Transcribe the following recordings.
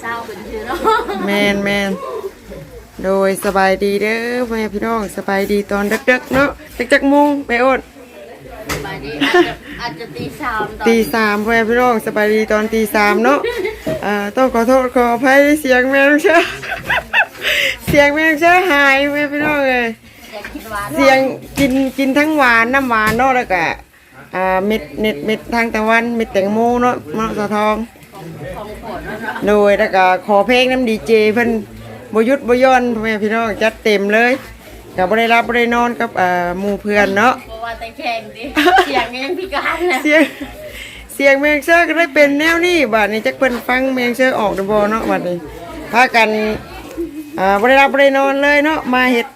เศร้าเป็นชื่อเนาะแมนแมนโดยสบายดีเด้อพ่อแม่พี่น้องสบายดีตอนดึกๆเนาะดึกจักโมุงไปโอดบายดีอาจจะอาจจะตีสามตอนตีสามพ่อแม่พี่น้องสบายดีตอนตีสามเนาะอ่าต้องขอโทษขออภัยเสียงแมวเชื่อเสียงแมวเชื่อหายพ่อแม่พี่น้องเลยอยากคิดว่าเสียงกินกินทั้งหวานน้ำหวานเนาะแล้วก็อ่าเม็ดเม็ดเม็ดทางตะวันเม็ดแตงโมเนาะมะสะทองของ โปรดแล้วเนาะโดยแล้วก็ขอเพลงน้ำดีเจเพิ่นบหยุดบย่อนพ่อแม่พี่น้องจัดเต็มเลยก็บ่ได้รับบ่ได้นอนกับอ่าหมู่เพื่อนเนาะเพราะว่าแต่แข่งดิเสียงยังพิการเลยเสียงเสียงแมงเชอร์ก็ได้เป็นแนวนี้บัดนี้จักเพิ่นฟังแมงเชอร์ออกได้บ่เนาะบัดนี้พากันอ่าบ่ได้รับบ่ได้นอนเลยเนาะมาเฮ็ด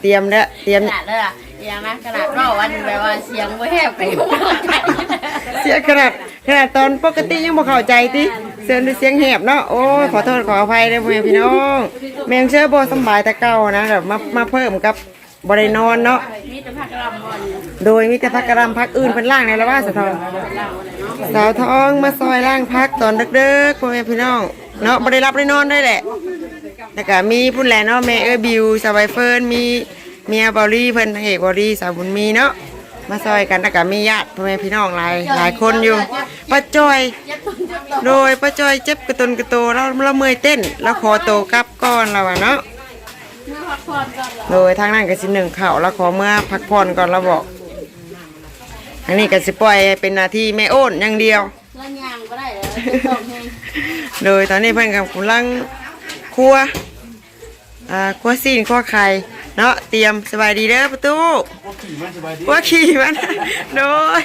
เตรียมแล้วเตรียม ขนาดเลยอะ อย่างนั้นขนาดว่าวันแบบว่าเสียงไม่แหบไปหัวใจเสียงขนาดขนาดตอนปกติยังบ่เข้าใจติเสียงด้วยเสียงแหบเนาะโอ้ยขอโทษขออภัยเด้อพ่อแม่พี่น้องแมงเชอร์บ่สำบายแต่เก่านะแบบมามาเพิ่มกับบ่ได้นอนเนาะมีแต่พักลำบอลโดยมีแต่พักกระรำพักอื่นเป็นล่างในละว่าสะทองสาวทองมาซอยล่างพักตอนเด็กๆพ่อแม่พี่น้องเนาะบ่ได้รับได้นอนด้แหละแล้วก็มีพุ่นแหละเนาะแม่เอ้ยบิวสาวใบเฟิร์นมี เมียบอลลี่เพิ่นนางเอกบอลลี่สาวบุญมีเนาะมาซอยกันแล้วก็มีญาติพ่อแม่พี่น้องหลายหลายคนอยู่ป้าจอยยัดตุ้นยัดตุ้นโดยป้าจอยเจ็บกระตุนกระโตแล้วเราเมื่อยเต้นแล้วขอโตกลับก่อนแล้วอะเนาะเมื่อพักผ่อนก่อนเหรอโดยทางนั้นก็สิหนึ่งเข่าวแล้วขอเมื่อพักผ่อนก่อนแล้วบอก อันนี้ก็สิปล่อยให้เป็นหน้าที่แม่โอนอย่างเดียวแล้วยางก็ได้เลยตกเองโดยตอนนี้เพิ่นกำลังครัวอ่าครัวซีนครัวไข่ เนาะเตรียมสบายดีเด้อประตูครัวขี่มันโดย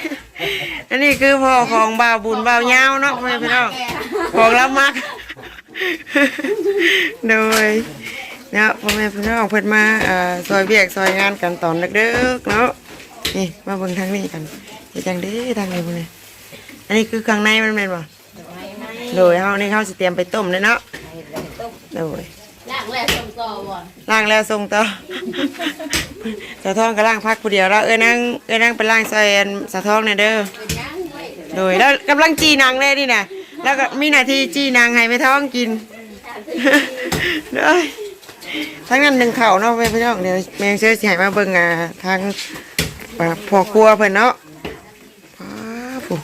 อันนี้คือพ่อของบ่าวบุญบ่าวยาวเนาะพ่อแม่พี่น้องของรับมักโดยเนาะพ่อแม่พี่น้องเพิ่นมาเอ่อซอยเวียกซอยงานกันตอนเด็กๆเนาะนี่มาเบิ่งทางนี้กันเฮ็ดจังเด้ทางนี้พุ่นนี่อันนี้คือเครื่องในมันแม่นบ่โดยเฮานี่เฮาสิเตรียมไปต้มเลยเนาะโดยย่างแรกส่งต่อบ่อนล้างแล้วส่งต่อสะท้องก็ล้างพักผู้เดียวแล้วเอ้ยนั่งเอ้ยนั่งไปล้างซอยอันสะท้องเนี่ยเด้อเป็นย่างไว้โดยแล้วกำลังจีนางเลยนี่น่ะแล้วก็มีหน้าที่จีนางให้ไม่ท้องกิน เด้อทั้งนั้นหนึ่งเข่าเนาะไปพี่น้องเดี๋ยวแมงเชื่อสิให้มาเบิ่งอ่าทางอ่าพ่อครัวเพิ่นเนาะป้าผู้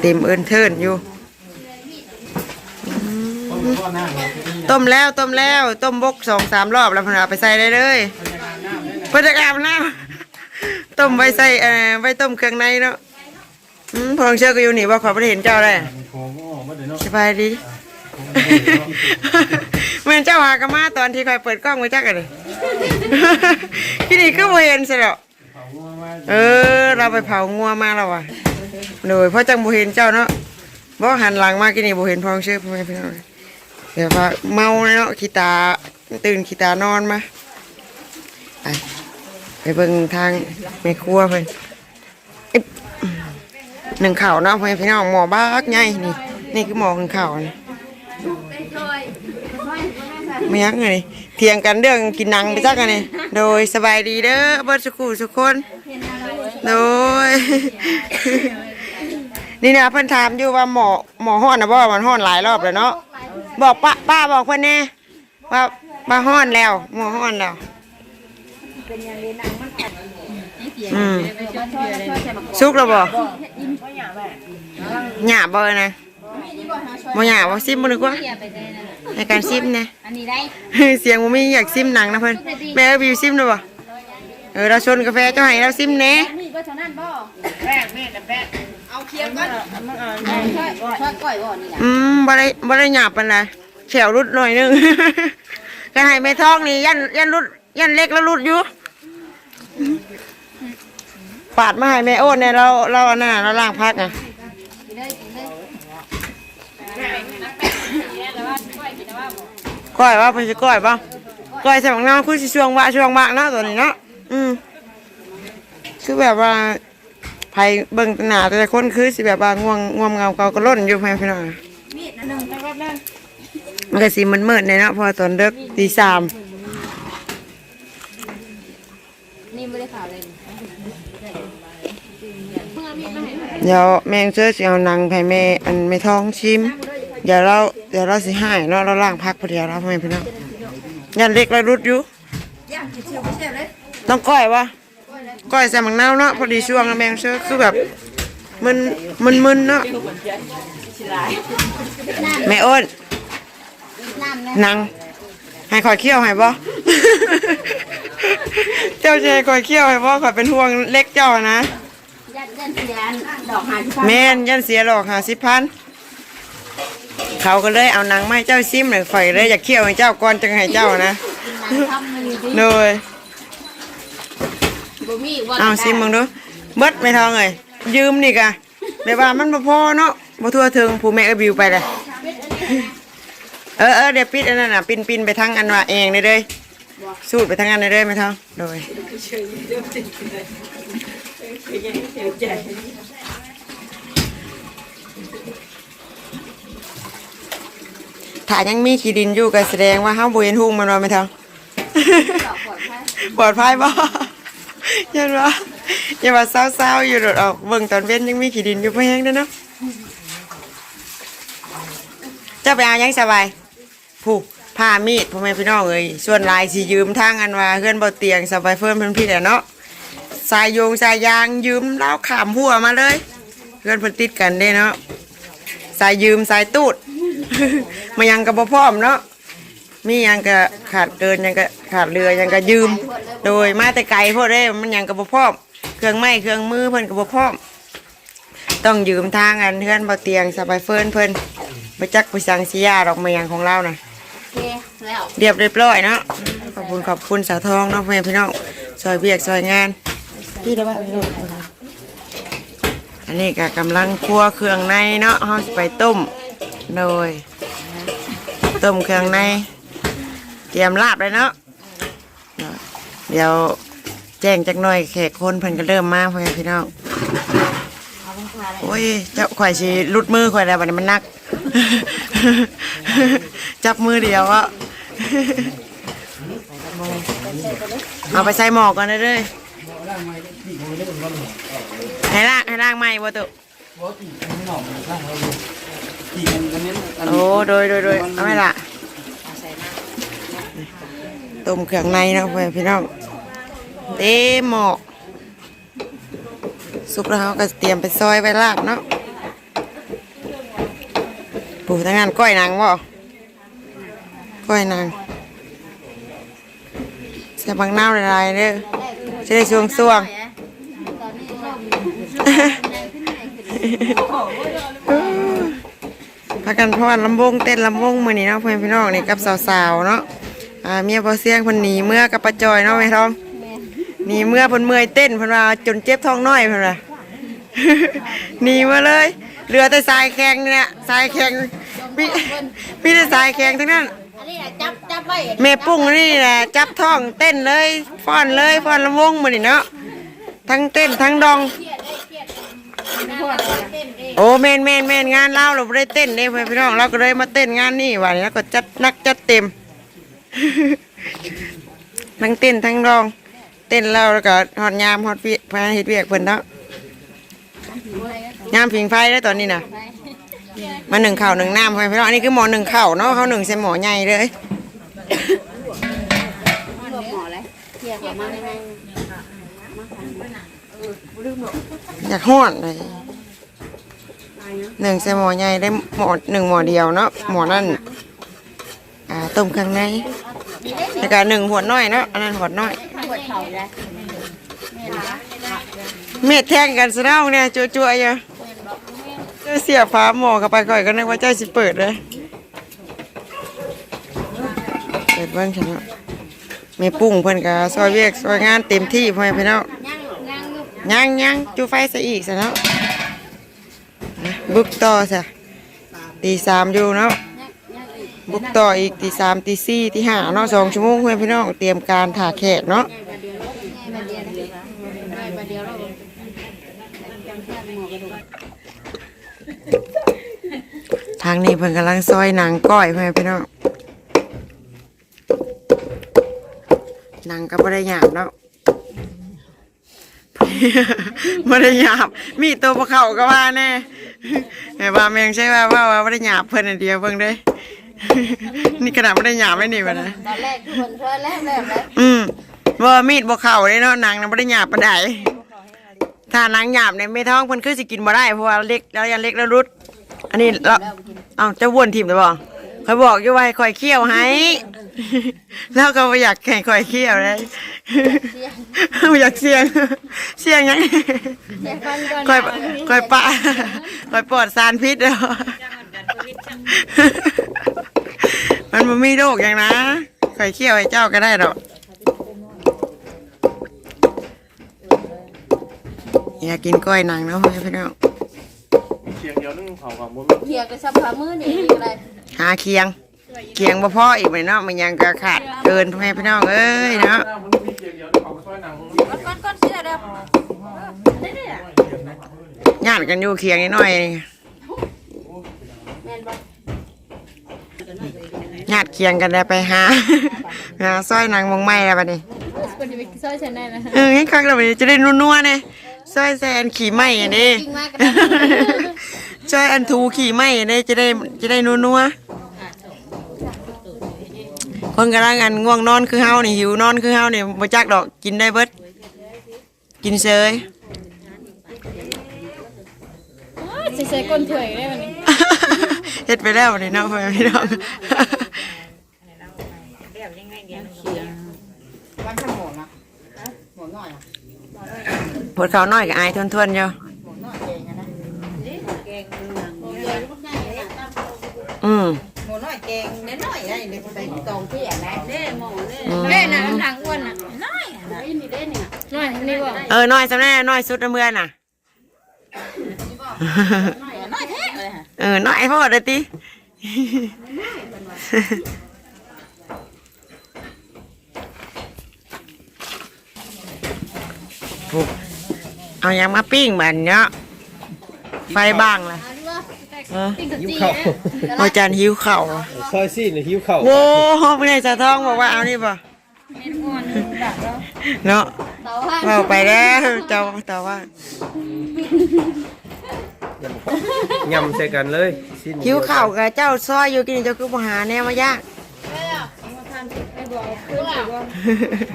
เต็มเอินเทินอยู่ ต้มแล้วต้มแล้วต้มบกสองสามรอบแล้วพนเอาไปใส่ได้เลยเพื่อจะอาบน้ำต้มไว้ใส่เอ่อไว้ต้มเครื่องในเนาะพอลองเชื่อก็อยู่นี่ว่าขอประเห็นเจ้าได้สบายดีเหมือนเจ้าหากมาตอนที่คอยเปิดกล้องไว้จักกันเลยที่นี่ก็บ่เห็นสิหรอเออ เราไปเผางัวมาแล้วว่ะโดยเพราะจังบ่เห็นเจ้าเนาะบ่หันหลังมากินนี่บ่เห็นพองเชื่อพ่อแม่พี่น้อง เดี๋ยวว่าเมาเลยเนาะขี้ตาตื่นขี้ตานอนมาไปไปเบิ่งทางแม่ครัวเพิ่นอิ๊บหนึ่งข่าวเนาะพ่อแม่พี่น้องหมอบ้ากใหญ่นี่นี่คือหมอหนึ่งข่าวนี่ไม่ยักเลยเถียงกันเรื่องกินนังไปจักกันนี่โดยสบายดีเด้อเบิดสุขุสุกคน โดยนี่นะเพิ่อนถามอยู่ว่าหมอหมอห้อนนะบ่มันห้อนหลายรอบแล้วเนาะ บอกป้าป้าบอกเพิ่นแน่ว่าป้าห้อนแล้วหมอห้อนแล้วอืมสุกแล้วบ่หยาบบ่นะบ่หยาบบ่ซิมบ่นึกว่าในการซิมนะอันนี้ได้เสียงบ่มีอยากซิมหนังนะเพิ่นแม่เอาบิวซิมด้วยบ่เออเราชนกาแฟเจ้าให้เราซิมแหน่นี่ก็เท่านั้นบ่แรกแม่กับแรก เอาเคียงก่อนช่วยช่วยก่อยบ่นี่ล่ะอืมบ่ได้บ่ได้หยาบปานใดแขวรุดหน่อยหนึง ก็ให้แม่ท้องนี่ยันยันรุดยันเล็กแล้วรุดอยู่ปาดมาให้แม่โอ้นเนี่ยเราเราอันนั้นน่ะเราล้างพักอะกินเลยกินเลยก้อยว่าเพิ่นสิก้อยบ่ก้อยใส่บักนาวคือสิช่วงวะช่วงมากเนาะตัวนี้เนาะอืมคือแบบว่า ไผเบิ่งหน้าแต่ละคนคือสิแบบว่าง่วงง่วงเงาเกาก็ล้นอยู่แม่พี่น้องมีดอันหนึงไปแป๊บนึงมันก็สิมันมืดๆในเนาะเพอตอนเด็กตีสามนี่ไม่ได้ข่าวเลยเดี๋ยวแมงเชื่อสิเอาหนังให้แม่อันไม่ท้องชิม เดี๋ยวเราเดี๋ยวเราสิให้เนาะเราล่างพักพอดีเราพ่อแม่พี่น้องยันเล็กเรารุดอยู่ย่างชิวๆไม่ใช่เลยต้องก้อยวะ ก้อยใส่หมังนาวเนาะพอดีช่วงแมงเชือกคือแบบมันมันมึนเนาะแม่อ้นน้ำนะนางให้คอยเคี่ยวให้บ่เจ้าจะให้คอยเคี่ยวให้บ่คอยเป็นห่วงเล็กเจ้านะยันยันเสียนดอกหาที่พัแม่นยันเสียหลอกหาสิพันเขาก็เลยเอาหนังมาให้เจ้าซิมเลยข่อยเลยอยากเคี่ยวให้เจ้าก่อนจังให้เจ้านะทำมันดีเลย บ่มีว่าเอาซิมมึงดูเบิดไม่ทองเลยยืมนี่กะแต่ว่ามันบ่พอเนาะบ่ทั่วถึงผู้แม่ก็บิวไปเลยเออเออเดี๋ยวปิดอันนั้นน่ะปินปินไปทางอันว่าเองเลยเด้ยสูดไปทางอันเลยเด้ยไม่ทองโดยถ้ายังมีขี้ดินอยู่ก็แสดงว่าเฮาบ่เห็นหุ่งมันว่าไม่ทองปลอดภัยบ่ ยันว่าอย่าว่าเศร้าๆอยู่โดดออกเบิ่งตอนเว้นยังมีขี้ดินอยู่เพียงเด้อเนาะเจะไปเอายังสบายผู้ผ้ามีดพ่อแม่พี่น้องเอ้ยส่วนลายสิยืมทางอันว่าเพื่อนบ่เตียงสบายเฟิร์นเพิ่นพี่แหละเนาะสายโยงสายยางยืมแล้วขามหัวมาเลยเพื่อนเพิ่นติดกันเด้เนาะสายยืมสายตูดมายังกับบ่พร้อมเนาะ มีหยังก็ขาดเกินหยังก็ขาดเรือหยังก็ยืม โดยมาแต่ไกลพวกเด้มันหยังก็บ่พร้อมเครื่องไม้เครื่องมือเพิ่นก็บ่พร้อม ต้องยืมทางอันเพื่อนบ่เตียงสบายเฟิร์นเพิ่นบ่จักไปสั่งสิยาดอกมาหยังของเราน่ะ โอเคแล้วเรียบเรียบร้อยเนาะขอบคุณขอบคุณสาวทองเนาะพ่อแม่พี่น้องซอยเบียกซอยงาน พี่ได้ป่ะอันนี้ก็กำลังคั่วเครื่องในเนาะเฮาสิไปต้มโดยต้มเครื่องใน เตรียมลาบเลยเนาะเดี๋ยวแจ้งจักหน่อยแขกคนเพิ่นก็เริ่มมาพ่อแม่พี่น้องโอ้ยเจ้าข่อยสิลุดมือข่อยแล้วบัดนี้มันนัก จับมือเดียวอะเอาไปใส่หมอกก่อนเลยให้ล่างให้ล่างใหม่บ่ตุโอ้โดยโดยโดยเอาไหมล่ะ ต้มเครื่องในเนาะเพื่อนพี่น้องเต็มหมอกสุกแล้วเขาก็เตรียมไปซอยไปลาบเนาะปู่ทั้งงานก้อยนางบ่ก้อยนางใส่บางน้าลายๆเด้อจะได้ช่วงช่วงพากันพอนลำวงเต้นลำวงมือนี้เนาะเพื่อนพี่น้องนี่กับสาวๆเนาะ อ่าเมียพอเสียงเพิ่นหนีเมื่อกับป้าจอยเนาะแม่ทองหนีเมื่อเพิ่นเมื่อยเต้นเพิ่นว่าจนเจ็บท้องน้อยเพิ่นว่าหนีมาเลยเหลือแต่สายแข็งเนี่ยสายแข็งพี่พี่แต่สายแข็งทั้งนั้นอันนี้น่ะจับจับไว้แม่ปุ้งนี่แหละจับท้องเต้นเลยฟ้อนเลยฟ้อนลำวงมือนี่เนาะทั้งเต้นทั้งดอง โอ้แมนแมนแมนงานเล่าเราไม่ได้เต้นเด้เพื่อนพี่น้องเราก็เลยมาเต้นงานนี่วันนี้แล้วก็จัดนักจัดเต็ม ทั้งเต้นทั้งร้อง เต้นเล่าแล้วก็ฮอดยามฮอดเวียกพาเฮ็ดเวียกเพิ่นเนาะยามผิงไฟได้วตอนนี้น่ะ มาหนึ่งข้าวหนึ่งน้ำเพื่อนพี่น้องอันนี้คือหมอหนึ่งข้าวเนาะเขาหนึ่งใส่หมอใหญ่เลยหมอเลยเทียบกับมาในอยากห้อนเลยหนึ่งใส่หมอใหญ่ได้หมอหนึ่งหมอเดียวเนาะหมอนั่น อ่าต้มเครื่องในแล้วก็หนึ่งหัวน้อยเนาะอันนั้นหัวน้อยเม็ดแท่งกันซะแล้วเนี่ยจั่วๆอยู่เจ้าเสียฟ้าหมอเข้าไปก่อยก็นึกว่าเจ้าสิเปิดเลยเปิดเบิ้งฉันเนาะแม่ปุ้งเพิ่อนก็ซอยเวียกซอยงานเต็มที่พ่อแม่พี่น้องย่างย่างอยู่ยังยังจูไฟซะอีกซะเนาะนะบุกต่อซะตีสามอยู่เนาะ บุกต่ออีกตีสามตีสี่ตีห้าเนาะสองชั่วโมงเพื่อนพี่น้องเตรียมการถ่าแขกเนาะทางนี้เพิ่นกำลังซอยหนังก้อยเพื่อนพี่น้องหนังก็บ่ได้หยาบเนาะบ่ได้หยาบมีตัวบ่เขาก็ว่าแน่แต่ว่าแมงใช่ว่าว่าว่าบ่ได้หยาบเพิ่นอันเดียวเบิ่งเด้ นี่ขนาดบ่ได้หยาบเลยนี่ว่านะตอนแรกทุกคนเชื่อแรกแรกเลยอืมบ่มีดบ่เข้าเลยเนาะหนังน่ะบ่ได้หยาบปานใดถ้าหนังหยาบเนี่ยแม่ท้องเพิ่นคือสิกินบ่ได้เพราะว่าเล็กแล้วยันเล็กแล้วรุด อันนี้เราเอ้าจะวนทีมได้บ่ข่อยบอกอยู่ว่าให้ข่อยเคี่ยวให้ แล้วก็บ่อยากให้ข่อยเคี่ยวเลยบ่อยากเสี่ยง เสี่ยงหยังเดี๋ยวฟันก่อนข่อยข่อยปะข่อยปลอดสารพิษแล้ว มันบ่มีโรคหยังนะข่อยเคี่ยวให้เจ้าก็ได้ดอกอยากกินกล้อยหนังเนาะพี่น้องเชียงเดียวนึงเขากับมุ้งเทียกับซับขามือนี่อะไรหาเคียง เคียงบ่พออีกไหมเนาะมันยังก็ขาดเกินพ่อแม่พี่น้องเอ้ยเนาะมันมีเชียงเดียวเขาก็ช่วยหนังก้อนก้อนก้อนสิเด้อญาติกันอยู่เคียงนิดหน่อยแม่นบ่ ญาติเคียงกันได้ไปหา หาซอยหนังมองไม่แล้วบัดนี้คนที่ไปซอยฉันได้นะเอองั้นครั้งเราจะได้นัวๆเนี่ยซอยแซนขี่ไหม้อันนี้จริงมากก็ได้ซอยอันทูขี่ไหม้อันนี้จะได้จะได้นัวๆคนกำลังอันง่วงนอนคือเฮานี่หิวนอนคือเฮานี่บ่จักดอกกินได้เบิดกินเซยใส่ใส่ก้นถ้วยได้บัดนี้ เฮ็ดไปแล้วนี่เนาะพ่อแม่พี่น้องวันขโมยนะหมดหน่อยปวดเขาน้อยก็อายทวนๆอยู่หมดหน่อยเองนะเก่งเอืมหมดหน่อยเก่งเน้นหน่อยได้เด็กไปตรงที่อะไรเด้หมอเด้อืมเด้น่ะมันทางอ้วนน่ะน้อยน่ะนี่เด้นี่น้อยนี่บ่เออน้อยสำแน่น้อยสุดในเมืองน่ะน้อยน้อยแท้ เลยฮะเออน้อยพ่อเด้อติปุ๊บเอายังมาปิ้งบันเนาะไฟบ้างล่ะเออหิวเข่าอาจารย์หิวเข่าวซอยซี่เนี่ยหิวเข่าโว้ไม่ได้สะท้องบอกว่าเอานี่ป่ะเนาะเตาห้างเราไปแล้วเจ้าแต่ว่า ยำใส่กันเลยสิ้นหิวเข่าวกับเจ้าซอยอยู่กินเจ้าคือมาหาแน่มาย่าง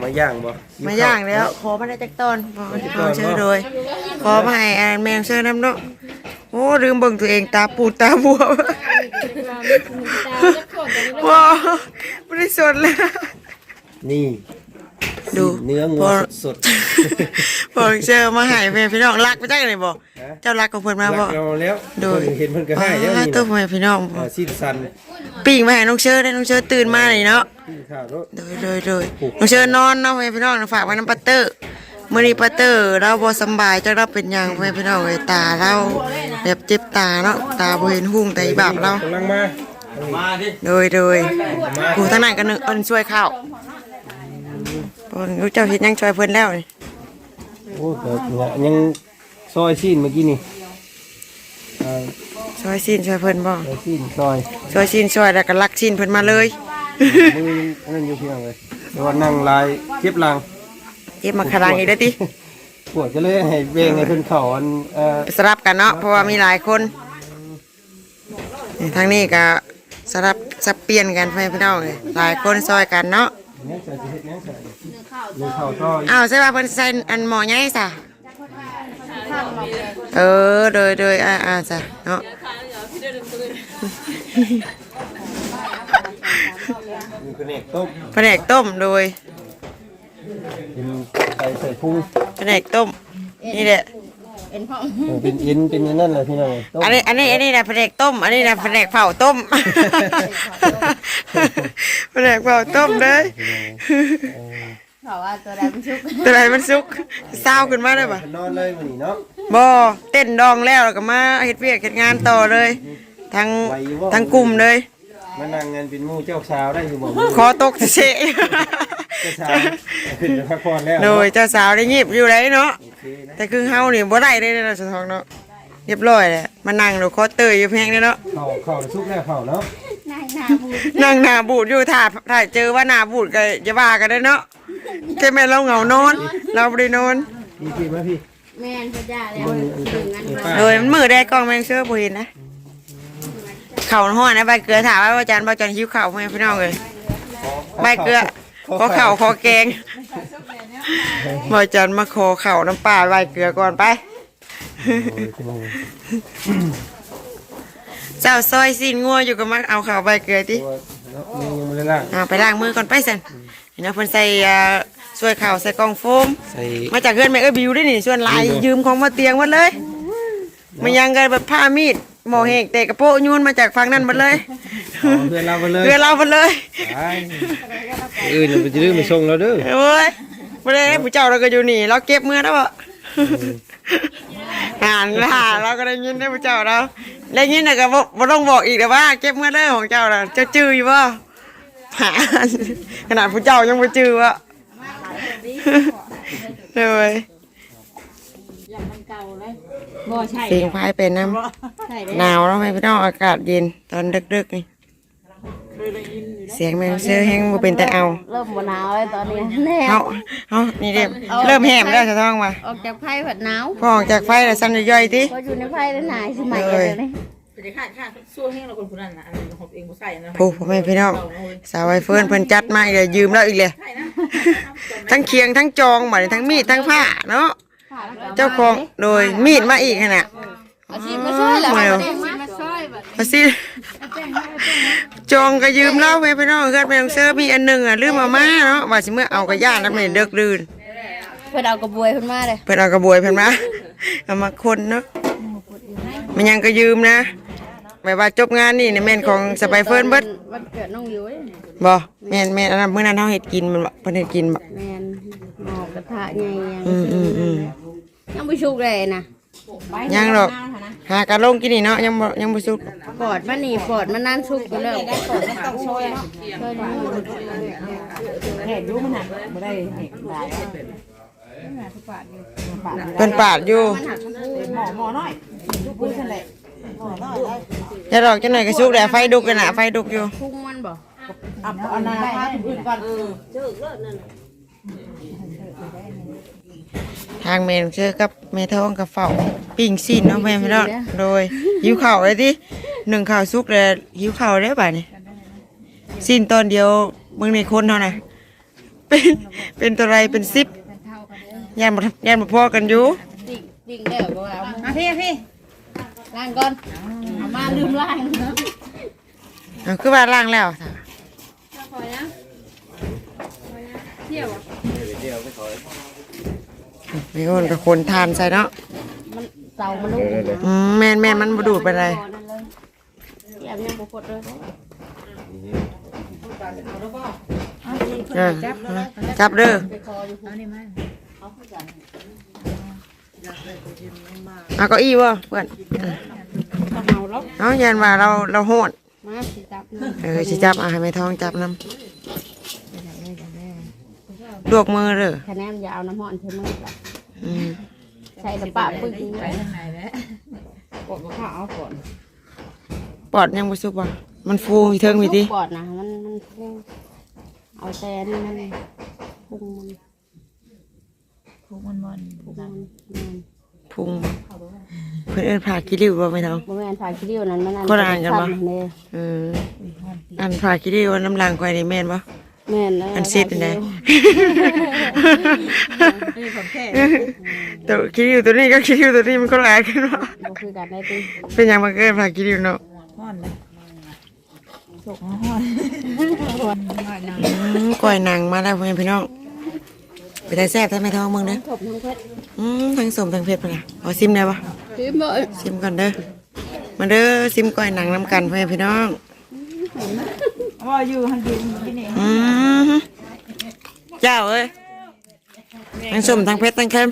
มาย่างบ่มาย่างแล้ว ขอมาได้จักตอนขอขอเชิญโดย ขอมาให้อันแมงเชิญน้ำเนาะโอ้ลืมเบิ่งตัวเองตาปูดตาบวมว้าวไม่ได้สดเลย นี่ ดูเนื้อพงัวอสดพอเจอมาให้แม่พี่น้องรักไปจักเลยบ่เจ้ารักของเพิ่นๆมารับ่กเราแล้วโดยเห็นเพิ่นก็ให้แล้วนี่ตัวนะพ่อแม่พี่น้องอ่าสิ้นสันปิ้งมาให้น้องเชิญได้น้องเชิญตื่นมาเลยเนาะกินข้าวแล้วโดยโดยโดยน้องเชิญนอนเนาะพ่อแม่พี่น้องฝากไว้น้ำปัตเตอร์มื้อนี้ปัตเตอร์เราบ่สำบายจักเราเป็นหยังพ่อแม่พี่น้องเอ้ยตาเราแบบเจ็บตาเนาะตาบ่เห็นหุ่งแต่อีบาปเรากำลังมามาดิโดยโดยผู้ทางนั้นก็นึกเอิ้นช่วยข้าว เพิ่นเจ้าเฮ็ดหยังช่วยเพิ่นแล้วนี่โอ้เกิดเนี่ยยังซอยสิ้นเมื่อกี้นี่อ่าช่วยซีนช่วยเพิ่นบ่ซอยสิ้นซอยช่วยซีนช่วยแล้วก็รักซีนเพิ่นมาเลย มืออันนั้นอยู่เพียงเลยแต่ว่านั่งลายเจ็บหลังเก็บมาขลังอีกเด้อติปวดก็เลยให้เบงให้เพิ่นเข้าอันเอ่อสลับกันเนาะเพราะว่ามีหลายคนนี่ทางนี้ก็สลับสับเปลี่ยนกันไปพี่น้องเลยหลายคนซอยกันเนาะ เนี่ยใส่สิเฮ็ดหยังใส่มีข้าวต่ออีกอ้าวใช่ป่ะเพิ่นใส่อันหมอใหญ่ซะเออโดยโดยอ่าอ่าจ้ะเนาะมีกระเนกต้มแผนกต้มโดยเป็นไก่ใส่พุงแผนกต้มนี่แหละเป็นพ่อเออเป็นเอ็นเป็นอันนั่นแหละพี่น้องต้มอันนี้อันนี้อันนี้นะแผนกต้ม อันนี้นะแผนกเผาต้ม แผนกเผาต้มเลยเขาว่าตัวใดมันชุกตัวไหนมันสุกเศร้าขึ้นมาได้ปะนอนเลยมื้อนี้เนาะบ่เต้นดองแล้วแล้วก็มาเฮ็ดเวียกเฮ็ดงานต่อเลยทั้งทั้งกลุ่มเลยมานั่งเงินเป็นหมู่เจ้าสาวได้อยู่บ่ขอตกเฉยเจ้าสาวขึ้นไปพักผ่อนแล้วโดยเจ้าสาวได้งีบอยู่ไรเนาะโอเคนะแต่คือเฮานี่บ่ได้เลยนะสะทองเนาะ เรียบร้อยแล้วมานั่งดูคอเตยอยู่แพงเลยเนาะเข้าเข้าสุกแล้วเข้าเนาะนายนาบูนั่งหน้าบูดอยู่ถ้าถ้าเจอว่าหน้าบูดก็อย่าว่ากันเด้อเนาะแค่แม่นเราเหงานอน เราบ่ได้นอนพี่พี่มาพี่แม่นพระเจ้าแล้วถึงงั้นมาโดยมันมือได้กล้องแมงเสื้อบ่เห็นนะเข่าห้อนนะใบเกลือถามว่าอาจารย์บ่อาจารย์หิวเข่าวไหมพี่น้องเอ้ยใบเกลือขอเข่าขอแกงบ่อาจารย์มาขอเข่าน้ำปลาใบเกลือก่อนไปโอ้ยพี่น้อง เจ้าซอยซีนงัวอยู่ก็มาเอาเข่าใบเกลือติตัวเนาะมือยังไม่ได้ล่างเอาไปล้างมือก่อนไปสันเห็นไหมเพิ่นใส่อ่าช่วยเข่าวใส่กล่องโฟมใส่มาจากเพื่อนแม่เอ้ยบิวได้นี่ส่วนหลายยืมของมาเตียงหมดเลยมันยังกันแบบผ้ามีดหมอเฮกเตะกระโปะยูนมาจากฝั่งนั้นหมดเลยเอาเพื่อนเราไปเลยเพื่อนเราหมดเลยไปอื่นเราไปจะดื้อมาส่งเราเด้อโอ้ยไม่ได้ผู้เจ้าเราก็อยู่นี่เราเก็บมือแล้วบ่ อ่านล่ะเราก็ได้ยินได้ผู้เจ้าเราได้ยินแต่ก็บ่บ่ต้องบอกอีกแต่ว่า เก็บมือเด้อของเจ้าเราเจ้าจื้ออยู่บ่หาขนาดผู้เจ้ายังบ่จื้อวะเลยบ่ใช่เสียงพายเป็นน้ใช่ำหนาวแล้วไหมพี่น้องอากาศเย็นตอนดึกๆนี่ เสียงแมงเสื้อแห้งบ่เป็นแต่เอาเริ่มบ่หนาวเลยตอนนี้แน่เฮาเฮานี่เด้เริ่มแหมแล้วจะท้องมาออกจากไผ่ผัดหนาวพอออกจากไฟแล้วสั่นย่อยๆติพออยู่ในไผ่แล้วหนายสิใหม่เลยนี่จะได้ขาดขาดสู้ให้เราคนคนนั้นนะอันนี้หอบเองบ่ใส่นะผู้พ่อแม่พี่น้องสาวไวเฟิร์นเพิ่นจัดมาอีกแล้วยืมแล้วอีกเลยใช่นะทั้งเคียงทั้งจองบัดนี้ทั้งมีดทั้งผ้าเนาะเจ้าของโดยมีดมาอีกขนาดอาชีพมาช่วยแหละมามาช่วยแบบมาสิ จองก็ยืมแล้วแม่พี่น้องเกิดแม่งเสื้อมีอันหนึงอะลืมมามาเนาะว่าสิเมื่อเอากระย่านแล้วมันเดึกดื่นเพื่อเอากระบวยขึ้นมาเลยเพิ่นเอากระบวยเพิ่นมาเอามาคนเนาะมันยังก็ยืมนะแบบว่าจบงานนี่นี่แม่นของสไปเฟิร์นเบิดวันเกิดน้องอยู่เอ้ยบ่แม่นแม่นอันนั้นมื้อนั้นเฮาเฮ็ดกินมันบ่เพิ่นเฮ็ดกินบ่แมนหมอกระทะใหญ่อืมอืมอืมยังไม่ชุกเลยนะยังหรอก หากันลงกินนี่เนาะยังบ่ยังบ่สุกปอดมันนี่ปอดมันนั่นชุกอยู่แล้วปอดมันต้องช่วยช่วยแหกรู้มันน่ะบ่ได้แหกหลายเพิ่นปาดอยู่หมอหมอน้อยลูกปืนนั่นแหละอย่าดอกจังหน่อยก็สุกแล้วไฟดุกกันน่ะไฟดุกอยู่พุ่งมันบ่เอาเอานาพาคนอื่นก่อนเออ ทางแม่นเชื่อกับแม่ท้องกับเฝ้าปิ้งซีนเนาะแม่พี่น้องโดยหิวข้าวเลยติหนึ่งข้าวสุกแล้วหิวข้าวได้บ่าดนี้ซีนตอนเดียวเบิ่งในคนเท่าน่ะเป็นเป็นตัวไรเป็น10ย่านบ่ย่านบ่พอกันอยู่ติ่งติ่งแล้วก็เอามาพี่พี่ล้างก่อนเอามาลืมล้างเนาะเอาคือว่าล้างแล้วพอยังเที่ยว มีคนกับคนทานใส่เนาะมันเตามันลูกอืมแม่นแม่นมันบ่ดูดไปเลยพอนั่นเลยแอบยังบ่พดเลยเออจับเด้อไปคออยู่เอานี่มาเอาเก้าอี้บ่เพื่อนต้องเอาล็อกเอายันว่าเราเราโหดมาสิจับนะเออสิจับอะให้แม่ท้องจับน้ำ ลวกมือเด้อคะแนนอย่าเอาน้ำหอนเทมือละอืมใส่กระปะปึ้งไว้กดบ่ข้าเอาก่อนปอดยังบ่สุกบ่มันฟูอยู่เทิงพี่ติปอดนะมันมันพุ่งเอาแต่นี่มันพุ่งมันพวกมันมันพุ่งมันมันพุงเพิ่นเอิ้นผ่ากิริวบ่แม่ท้อง บ่แม่นผ่าขี้ริ้วนั้นมันอันคนละอันกันปะ เด้เอออันผ่ากิริวน้ำลางควายนี่แม่นบ่ แม่นเลยอันซิดอันใด นี่ของแค่ตัวกิริวตัวนี้ก็กิริวตัวนี้มันก็หลายกันว่าบ่คือกันได้ติเป็นหยังมาเกิดผ่ากิริวเนาะห้อนเลยสุกห้อนห้อนห้อนนะอืมก้อยหนังมาแล้วพ่อแม่พี่น้องไปได้แซ่บท่านแม่ท้องมึงเด้อขบทั้งเพชรอืมทั้งสมทั้งเผ็ดปะล่ะเอาซิมได้ปะคือบ่ซิมก่อนเด้อมาเด้อซิมก้อยหนังน้ำกันพ่อแม่พี่น้องว่าอยู่หันกินกินนี่อืม เจ้าเอ้ยทั้งสมทั้งเผ็ดทั้งเค็ม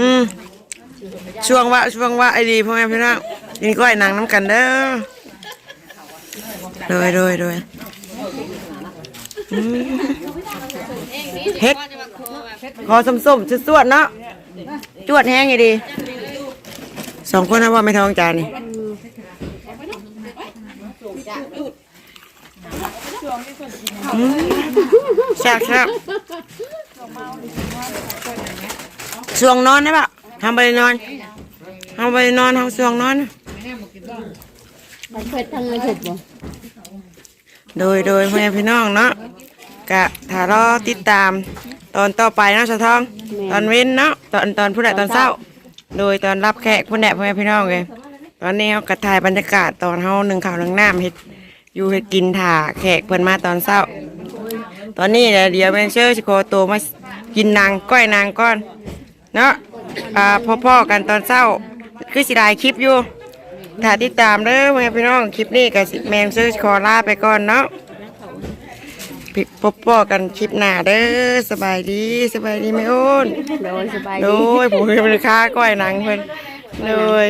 อืมช่วงว่าช่วงว่าไอ้ดีพ่อแม่พี่น้องกินก้อยหนังน้ำกันเด้อโดยโดยโดยอืมเฮ็ดขอสมสมๆสวดๆเนาะจวดแห้งไงดีสองคนนะว่าไม่ท้องจานนี่อืม แซ่บแซ่บช่วงนอนได้ปะทำไปนอนทำไปนอนทำช่วงนอนมันเผ็ดทั้งเลยถูกบ่โดยโดยพ่อแม่พี่น้องเนาะกะถ้ารอติดตามตอนต่อไปเนาะสะทอง ตอนเว้นเนาะตอนตอนผู้ใดตอนเศร้า โดยตอนรับแขกผู้ใดพ่อแม่พี่น้องเลยตอนนี้เขากระถ่ายบรรยากาศตอนเขาหนึ่งข่าวหนึ่งน้ำเฮ็ด อยู่เฮ็ดกินถ่าแขกเพิ่นมาตอนเศร้า ตอนนี้เดี๋ยวเมนเชอร์สิโคโตวมากินนางก้อยนางก้อน เนาะอ่าพ่อๆกันตอนเศร้า คือสิได้คลิปอยู่ถ้าติดตามเด้อพ่อแม่พี่น้องคลิปนี้กับแมนซื้อขอลาไปก่อนเนาะพี่พบปอกันคลิปหน้าเด้อสบายดีสบายดีไหมโอ้นโดยสบายโดดียผมเป็นค้าก้อยหนังเพิ่นเลย